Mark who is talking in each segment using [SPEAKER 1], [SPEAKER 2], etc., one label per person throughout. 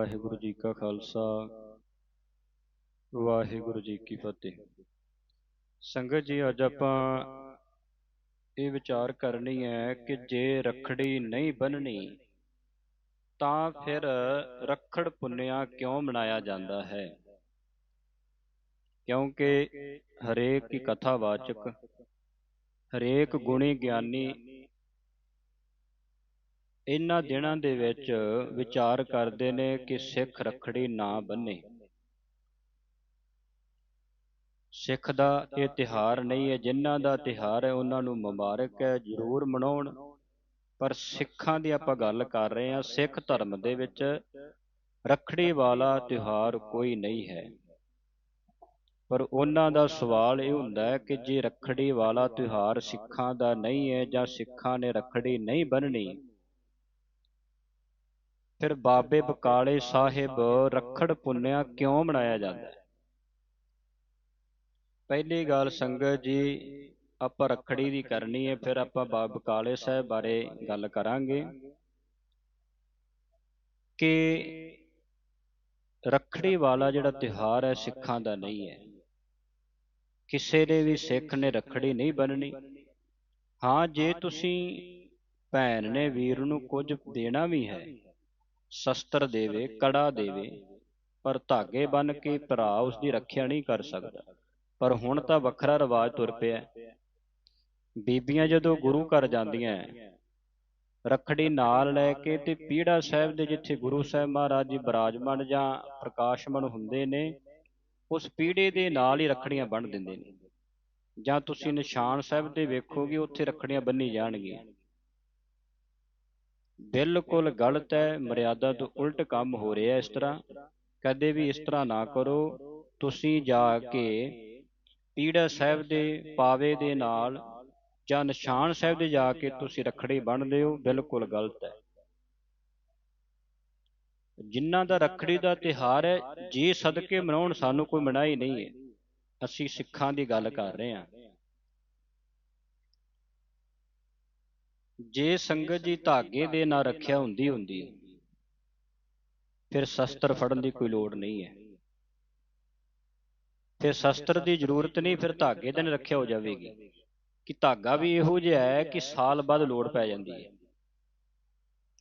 [SPEAKER 1] ਵਾਹਿਗੁਰੂ ਜੀ ਕਾ ਖਾਲਸਾ, ਵਾਹਿਗੁਰੂ ਜੀ ਕੀ ਫਤਿਹ। ਸੰਗਤ ਜੀ, ਅੱਜ ਆਪਾਂ ਇਹ ਵਿਚਾਰ ਕਰਨੀ ਹੈ ਕਿ ਜੇ ਰਖੜੀ ਨਹੀਂ ਬੰਨਣੀ ਤਾਂ ਫਿਰ ਰਖੜ ਪੁੰਨਿਆ ਕਿਉਂ ਮਨਾਇਆ ਜਾਂਦਾ ਹੈ? ਕਿਉਂਕਿ ਹਰੇਕ ਦੀ ਕਥਾਵਾਚਕ, ਹਰੇਕ ਗੁਣੀ ਗਿਆਨੀ ਇਹਨਾਂ ਦਿਨਾਂ ਦੇ ਵਿੱਚ ਵਿਚਾਰ ਕਰਦੇ ਨੇ ਕਿ ਸਿੱਖ ਰਖੜੀ ਨਾ ਬੰਨੇ। ਸਿੱਖ ਦਾ ਇਹ ਤਿਹਾਰ ਨਹੀਂ ਹੈ, ਜਿਨ੍ਹਾਂ ਦਾ ਤਿਹਾਰ ਹੈ, ਉਹਨਾਂ ਨੂੰ ਮੁਬਾਰਕ ਹੈ, ਜ਼ਰੂਰ ਮਨਾਉਣ। ਪਰ ਸਿੱਖਾਂ ਦੀ ਆਪਾਂ ਗੱਲ ਕਰ ਰਹੇ ਹਾਂ, ਸਿੱਖ ਧਰਮ ਦੇ ਵਿੱਚ ਰਖੜੀ ਵਾਲਾ ਤਿਹਾਰ ਕੋਈ ਨਹੀਂ ਹੈ। ਪਰ ਉਹਨਾਂ ਦਾ ਸਵਾਲ ਇਹ ਹੁੰਦਾ ਹੈ ਕਿ ਜੇ ਰਖੜੀ ਵਾਲਾ ਤਿਹਾਰ ਸਿੱਖਾਂ ਦਾ ਨਹੀਂ ਹੈ ਜਾਂ ਸਿੱਖਾਂ ਨੇ ਰਖੜੀ ਨਹੀਂ ਬੰਨਣੀ ਫਿਰ ਬਾਬੇ ਬਕਾਲੇ ਸਾਹਿਬ ਰੱਖੜ ਪੁੰਨਿਆ ਕਿਉਂ ਮਨਾਇਆ ਜਾਂਦਾ ਹੈ? ਪਹਿਲੀ ਗੱਲ ਸੰਗਤ ਜੀ, ਆਪਾਂ ਰੱਖੜੀ ਦੀ ਕਰਨੀ ਹੈ, ਫਿਰ ਆਪਾਂ ਬਾਬਾ ਬਕਾਲੇ ਸਾਹਿਬ ਬਾਰੇ ਗੱਲ ਕਰਾਂਗੇ ਕਿ ਰੱਖੜੀ ਵਾਲਾ ਜਿਹੜਾ ਤਿਹਾਰ ਹੈ, ਸਿੱਖਾਂ ਦਾ ਨਹੀਂ ਹੈ। ਕਿਸੇ ਦੇ ਵੀ ਸਿੱਖ ਨੇ ਰੱਖੜੀ ਨਹੀਂ ਬੰਨਣੀ ਹਾਂ, ਜੇ ਤੁਸੀਂ ਭੈਣ ਨੇ ਵੀਰ ਨੂੰ ਕੁਝ ਦੇਣਾ ਵੀ ਹੈ ਸ਼ਸਤਰ ਦੇਵੇ, ਕੜਾ ਦੇਵੇ, ਪਰ ਧਾਗੇ ਬੰਨ ਕੇ ਭਰਾ ਉਸ ਦੀ ਰੱਖਿਆ ਨਹੀਂ ਕਰ ਸਕਦਾ। ਪਰ ਹੁਣ ਤਾਂ ਵੱਖਰਾ ਰਿਵਾਜ ਤੁਰ ਪਿਆ ਬੀਬੀਆਂ ਜਦੋਂ ਗੁਰੂ ਘਰ ਜਾਂਦੀਆਂ ਰਖੜੀ ਨਾਲ ਲੈ ਕੇ ਤੇ ਪੀੜਾ ਸਾਹਿਬ ਦੇ ਜਿੱਥੇ ਗੁਰੂ ਸਾਹਿਬ ਮਹਾਰਾਜ ਜੀ ਬਰਾਜਮਨ ਜਾਂ ਪ੍ਰਕਾਸ਼ਮਨ ਹੁੰਦੇ ਨੇ, ਉਸ ਪੀੜੇ ਦੇ ਨਾਲ ਹੀ ਰਖੜੀਆਂ ਬੰਨ ਦਿੰਦੇ ਨੇ। ਜਾਂ ਤੁਸੀਂ ਨਿਸ਼ਾਨ ਸਾਹਿਬ ਤੇ ਵੇਖੋਗੇ, ਉੱਥੇ ਰਖੜੀਆਂ ਬੰਨੀ ਜਾਣਗੀਆਂ। ਬਿਲਕੁਲ ਗਲਤ ਹੈ, ਮਰਿਆਦਾ ਤੋਂ ਉਲਟ ਕੰਮ ਹੋ ਰਿਹਾ ਇਸ ਤਰ੍ਹਾਂ। ਕਦੇ ਵੀ ਇਸ ਤਰ੍ਹਾਂ ਨਾ ਕਰੋ। ਤੁਸੀਂ ਜਾ ਕੇ ਪੀੜਾ ਸਾਹਿਬ ਦੇ ਪਾਵੇ ਦੇ ਨਾਲ ਜਾਂ ਨਿਸ਼ਾਨ ਸਾਹਿਬ ਦੇ ਜਾ ਕੇ ਤੁਸੀਂ ਰਖੜੀ ਬੰਨਦੇ ਲਿਓ, ਬਿਲਕੁਲ ਗਲਤ ਹੈ। ਜਿਨ੍ਹਾਂ ਦਾ ਰਖੜੀ ਦਾ ਤਿਹਾਰ ਹੈ, ਜੇ ਸਦਕੇ ਮਨਾਉਣ ਸਾਨੂੰ ਕੋਈ ਮਨਾਹੀ ਨਹੀਂ ਹੈ, ਅਸੀਂ ਸਿੱਖਾਂ ਦੀ ਗੱਲ ਕਰ ਰਹੇ ਹਾਂ। ਜੇ ਸੰਗਤ ਜੀ ਧਾਗੇ ਦੇ ਨਾਲ ਰੱਖਿਆ ਹੁੰਦੀ ਹੁੰਦੀ, ਫਿਰ ਸ਼ਸਤਰ ਫੜਨ ਦੀ ਕੋਈ ਲੋੜ ਨਹੀਂ ਹੈ। ਫਿਰ ਸ਼ਸਤਰ ਦੀ ਜ਼ਰੂਰਤ ਨਹੀਂ, ਫਿਰ ਧਾਗੇ ਦੇ ਨਾਲ ਰੱਖਿਆ ਹੋ ਜਾਵੇਗੀ। ਕਿ ਧਾਗਾ ਵੀ ਇਹੋ ਜਿਹਾ ਹੈ ਕਿ ਸਾਲ ਬਾਅਦ ਲੋੜ ਪੈ ਜਾਂਦੀ ਹੈ।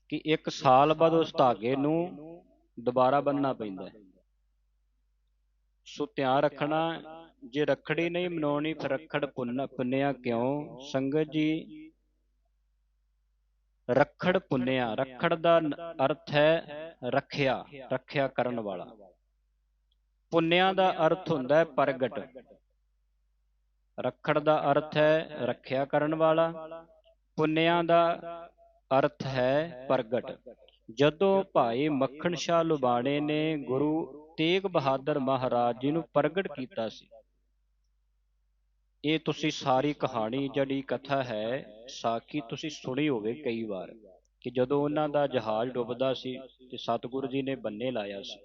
[SPEAKER 1] ਕਿ ਇੱਕ ਸਾਲ ਬਾਅਦ ਉਸ ਧਾਗੇ ਨੂੰ ਦੁਬਾਰਾ ਬੰਨਣਾ ਪੈਂਦਾ ਹੈ। ਸੋ ਧਿਆਨ ਰੱਖਣਾ, ਜੇ ਰਖੜੀ ਨਹੀਂ ਮਨਾਉਣੀ, ਫਿਰ ਰਖੜ ਪੁੰਨ ਪੁੰਨਿਆ ਕਿਉਂ? ਸੰਗਤ ਜੀ ਰਖੜ ਪੁੰਨਿਆ, ਰਖੜ ਦਾ ਅਰਥ ਹੈ ਰੱਖਿਆ ਰੱਖਿਆ ਕਰਨ ਵਾਲਾ। ਪੁੰਨਿਆ ਦਾ ਅਰਥ ਹੁੰਦਾ ਹੈ ਪ੍ਰਗਟ। ਰਖੜ ਦਾ ਅਰਥ ਹੈ ਰੱਖਿਆ ਕਰਨ ਵਾਲਾ। ਪੁੰਨਿਆ ਦਾ ਅਰਥ ਹੈ ਪ੍ਰਗਟ। ਜਦੋਂ ਭਾਈ ਮੱਖਣ ਸ਼ਾਹ ਲੁਬਾਣੇ ਨੇ ਗੁਰੂ ਤੇਗ ਬਹਾਦਰ ਮਹਾਰਾਜ ਜੀ ਨੂੰ ਪ੍ਰਗਟ ਕੀਤਾ ਸੀ ਇਹ ਤੁਸੀਂ ਸਾਰੀ ਕਹਾਣੀ ਜਿਹੜੀ ਕਥਾ ਹੈ ਸਾਕੀ ਤੁਸੀਂ ਸੁਣੀ ਹੋਵੇ ਕਈ ਵਾਰ, ਕਿ ਜਦੋਂ ਉਹਨਾਂ ਦਾ ਜਹਾਜ਼ ਡੁੱਬਦਾ ਸੀ ਤੇ ਸਤਿਗੁਰੂ ਜੀ ਨੇ ਬੰਨੇ ਲਾਇਆ ਸੀ।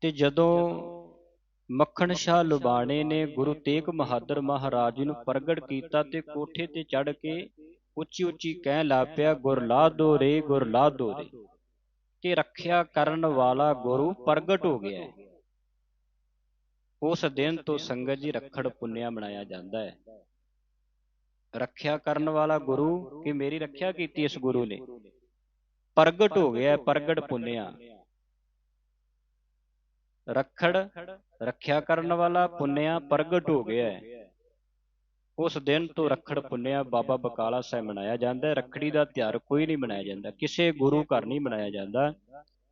[SPEAKER 1] ਤੇ ਜਦੋਂ ਮੱਖਣ ਸ਼ਾਹ ਲੁਬਾਣੇ ਨੇ ਗੁਰੂ ਤੇਗ ਬਹਾਦਰ ਮਹਾਰਾਜ ਜੀ ਨੂੰ ਪ੍ਰਗਟ ਕੀਤਾ ਤੇ ਕੋਠੇ ਤੇ ਚੜ ਕੇ ਉੱਚੀ ਉੱਚੀ ਕਹਿ ਲਾ ਪਿਆ ਗੁਰ ਲਾ ਦੋ ਰੇ ਗੁਰ ਲਾ ਦੋ ਰੇ। ਕਿ ਰੱਖਿਆ ਕਰਨ ਵਾਲਾ ਗੁਰੂ ਪ੍ਰਗਟ ਹੋ ਗਿਆ। ਹੈ ਉਸ ਦਿਨ ਤੋਂ ਸੰਗਤ ਜੀ ਰਖੜ ਪੁੰਨਿਆ ਮਨਾਇਆ ਜਾਂਦਾ ਹੈ। ਰੱਖਿਆ ਕਰਨ ਵਾਲਾ ਗੁਰੂ ਕਿ ਮੇਰੀ ਰੱਖਿਆ ਕੀਤੀ ਇਸ ਗੁਰੂ ਨੇ? ਪ੍ਰਗਟ ਹੋ ਗਿਆ ਪ੍ਰਗਟ ਪੁੰਨਿਆ। ਰਖੜ ਰੱਖਿਆ ਕਰਨ ਵਾਲਾ ਪੁੰਨਿਆ ਪ੍ਰਗਟ ਹੋ ਗਿਆ ਹੈ ਉਸ ਦਿਨ ਤੋਂ ਰਖੜ ਪੁੰਨਿਆ ਬਾਬਾ ਬਕਾਲਾ ਸਾਹਿਬ ਮਨਾਇਆ ਜਾਂਦਾ ਹੈ। ਰਖੜੀ ਦਾ ਤਿਉਹਾਰ ਕੋਈ ਨਹੀਂ ਮਨਾਇਆ ਜਾਂਦਾ। ਕਿਸੇ ਗੁਰੂ ਘਰ ਨਹੀਂ ਮਨਾਇਆ ਜਾਂਦਾ।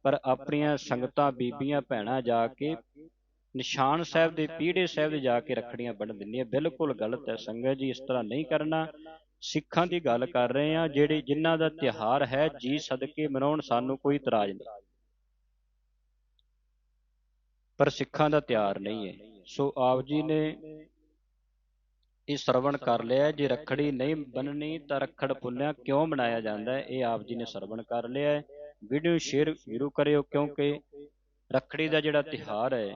[SPEAKER 1] ਪਰ ਆਪਣੀਆਂ ਸੰਗਤਾਂ ਬੀਬੀਆਂ ਭੈਣਾਂ ਜਾ ਕੇ ਨਿਸ਼ਾਨ ਸਾਹਿਬ ਦੇ ਪੀੜੇ ਸਾਹਿਬ ਦੇ ਜਾ ਕੇ ਰੱਖੜੀਆਂ ਬੰਨ ਦਿੰਦੀਆਂ ਬਿਲਕੁਲ ਗਲਤ ਹੈ ਸੰਗਤ ਜੀ, ਇਸ ਤਰ੍ਹਾਂ ਨਹੀਂ ਕਰਨਾ। ਸਿੱਖਾਂ ਦੀ ਗੱਲ ਕਰ ਰਹੇ ਆ ਜਿਹੜੇ ਜਿਨ੍ਹਾਂ ਦਾ ਤਿਹਾਰ ਹੈ, ਜੀ ਸਦਕੇ ਮਨਾਉਣ ਸਾਨੂੰ ਕੋਈ ਇਤਰਾਜ਼ ਨਹੀਂ। ਪਰ ਸਿੱਖਾਂ ਦਾ ਤਿਹਾਰ ਨਹੀਂ ਹੈ। ਸੋ ਆਪ ਜੀ ਨੇ ਇਹ ਸਰਵਣ ਕਰ ਲਿਆ ਜੇ ਰਖੜੀ ਨਹੀਂ ਬੰਨਣੀ ਤਾਂ ਰਖੜ ਪੁੰਨਿਆ ਕਿਉਂ ਮਨਾਇਆ ਜਾਂਦਾ ਹੈ? ਇਹ ਆਪ ਜੀ ਨੇ ਸਰਵਣ ਕਰ ਲਿਆ ਵੀਡੀਓ ਸ਼ੇਅਰ ਜ਼ਰੂਰ ਕਰਿਓ, ਕਿਉਂਕਿ ਰਖੜੀ ਦਾ ਜਿਹੜਾ ਤਿਹਾਰ ਹੈ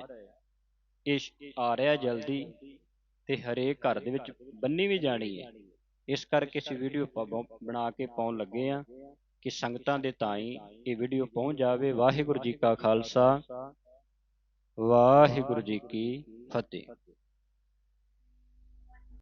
[SPEAKER 1] ਇਹ ਆ ਰਿਹਾ ਜਲਦੀ ਤੇ ਹਰੇਕ ਘਰ ਦੇ ਵਿੱਚ ਬੰਨੀ ਵੀ ਜਾਣੀ ਹੈ। ਇਸ ਕਰਕੇ ਅਸੀਂ ਵੀਡੀਓ ਬਣਾ ਕੇ ਪਾਉਣ ਲੱਗੇ ਆ ਕਿ ਸੰਗਤਾਂ ਦੇ ਤਾਈਂ ਇਹ ਵੀਡੀਓ ਪਹੁੰਚ ਜਾਵੇ। ਵਾਹਿਗੁਰੂ ਜੀ ਕਾ ਖਾਲਸਾ, ਵਾਹਿਗੁਰੂ ਜੀ ਕੀ ਫਤਿਹ।